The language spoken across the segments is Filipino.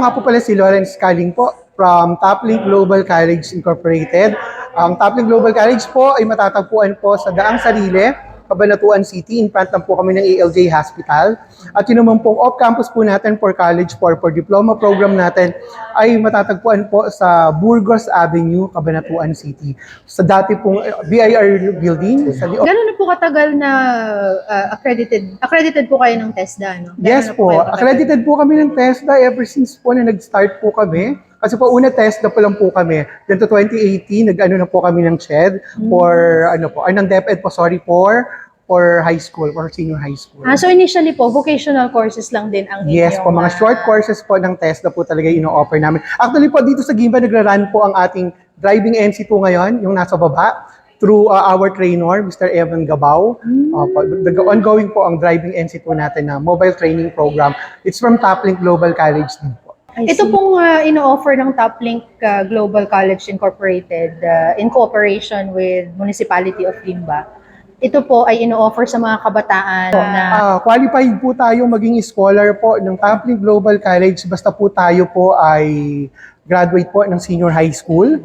nga po pala si Lawrence Caling po from Toplink Global College Incorporated. Ang Toplink Global College po ay matatagpuan po sa Daang Sarile, Cabanatuan City. In front lang po kami ng ALJ Hospital. At yun naman pong off-campus po natin for college for, for diploma program natin ay matatagpuan po sa Burgos Avenue, Cabanatuan City. Sa dati pong eh, BIR building. Sa Gano'n na po katagal na uh, accredited? Accredited po kayo ng TESDA, no? Gano'n Yes po. katagal? Accredited po kami ng TESDA ever since po na nag-start po kami. Kasi po una TESDA po lang po kami. Then to 2018, nag-ano na po kami ng CHED for ano po, ay ng DepEd po, sorry, for for high school, or senior high school. Ah, so initially po, vocational courses lang din ang Yes po, mga ah, short courses po ng TESDA po talaga yung offer namin. Actually po, dito sa Gimba, nagra-run po ang ating driving NC2 ngayon, yung nasa baba, through uh, our trainer, Mr. Evan Gabao. Opo, the ongoing po ang driving NC2 natin na mobile training program. It's from Toplink Global College din po. I Ito see. pong uh, ino-offer ng Toplink uh, Global College Incorporated uh, in cooperation with Municipality of Limba. Ito po ay ino-offer sa mga kabataan na Ah, qualified po tayo maging scholar po ng Toplink Global College basta po tayo po ay graduate po ng senior high school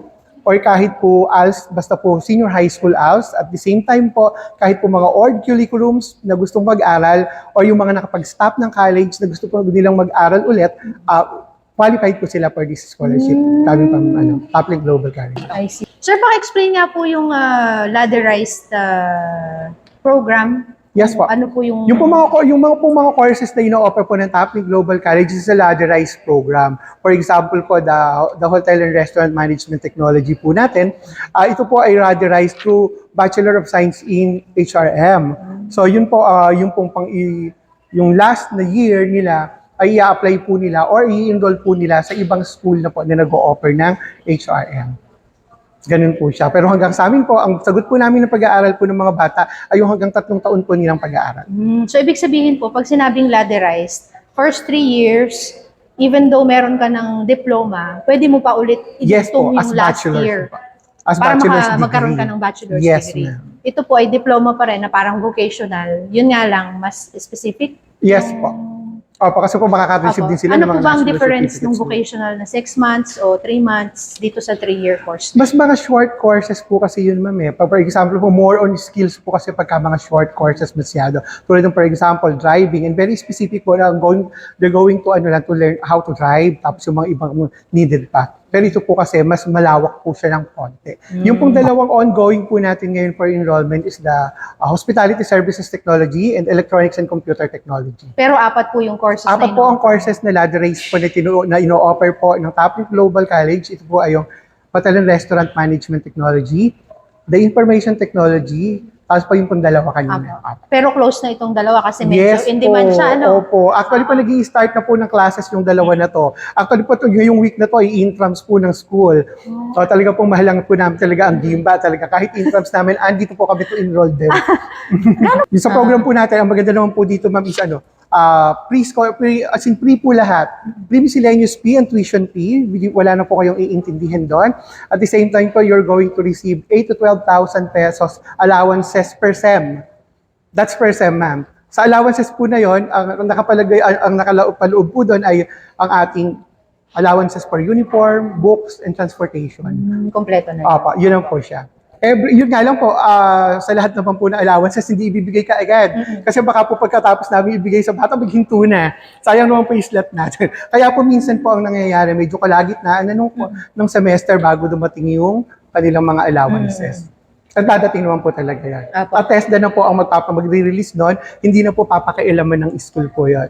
or kahit po ALS, basta po senior high school ALS. At the same time po, kahit po mga ORD curriculums na gustong mag-aral or yung mga nakapag-stop ng college na gusto po nilang mag-aral ulit, ah, qualified po sila for this scholarship. Kami pang ano, Toplink Global College. I see. Sir, paki-explain nga po yung uh, ladderized uh, program. Yes po. Ano po yung... Yung po mga ko- yung mga po mga courses na ino-offer po ng Toplink Global College is a ladderized program. For example po the the Hotel and Restaurant Management Technology po natin, ah, ito po ay ladderized through Bachelor of Science in HRM. So yun po ah, yung pong pang yung last na year nila ay i-apply po nila or i-enroll po nila sa ibang school na po na nag-o-offer ng HRM. Ganun po siya. Pero hanggang sa amin po, ang sagot po namin ng pag-aaral po ng mga bata ay yung hanggang tatlong taon po nilang pag-aaral. Mm, so, ibig sabihin po, pag sinabing ladderized, first three years, even though meron ka ng diploma, pwede mo pa ulit Yes po, yung last year. po. As para bachelor's maka, degree. magkaroon ka ng bachelor's Yes, degree. Ito po ay diploma pa rin na parang vocational. Yun nga lang, mas specific. Yes po. Opo, kasi po makaka-receive din sila ano ng po mga ba ang national difference ng certificates. vocational na 6 months o 3 months dito sa 3-year course? Mas mga short courses po kasi yun, ma'am. Eh. Pag, For example po, more on skills po kasi pagka mga short courses masyado. Tulad ng, for example, driving. And very specific po na going, they're going to, ano lang, to learn how to drive. Tapos yung mga ibang needed pa. Pero ito po kasi, mas malawak po siya ng konti. Yung pong dalawang ongoing po natin ngayon for enrollment is the uh, Hospitality Services Technology and Electronics and Computer Technology. Pero apat po yung courses Apat na po ang courses na ladder-raised po na, tinu- na ino-offer po ng Topic Global College. Ito po ay yung Hotel and Restaurant Management Technology, the Information Technology, tapos po yung pong dalawa kanina. Apo. Pero close na itong dalawa kasi medyo Yes in demand po, siya, ano? Opo. Actually po, nag start na po ng classes yung dalawa na to. Actually po, to, yung week na to, i-intrams po ng school. So talaga pong mahalang po namin talaga ang Gimba. Talaga kahit intrams namin, andito po kami to enroll din. yung sa program po natin, ang maganda naman po dito, ma'am, is ano, uh, pre, pre as in pre po lahat. Pre-miscellaneous fee and tuition fee. Wala na po kayong iintindihin doon. At the same time po, you're going to receive 8 to 12,000 pesos allowances per SEM. That's per SEM, ma'am. Sa allowances po na yon, ang, ang nakapalagay, ang, ang nakaloob po doon ay ang ating allowances for uniform, books, and transportation. Mm, kompleto na. yun. Opo, yun lang po siya. Every, yun nga lang po, ah, sa lahat naman po ng allowances, hindi ibibigay ka agad. Kasi baka po pagkatapos namin ibigay sa bata, maghinto na. Sayang naman po yung slot natin. Kaya po minsan po ang nangyayari, medyo kalagitnaan na nung, nung semester bago dumating yung kanilang mga allowances. At dadating naman po talaga yan. Apo. At TESDA na po ang magpapa, magre-release doon, hindi na po papakailaman ng school po yan.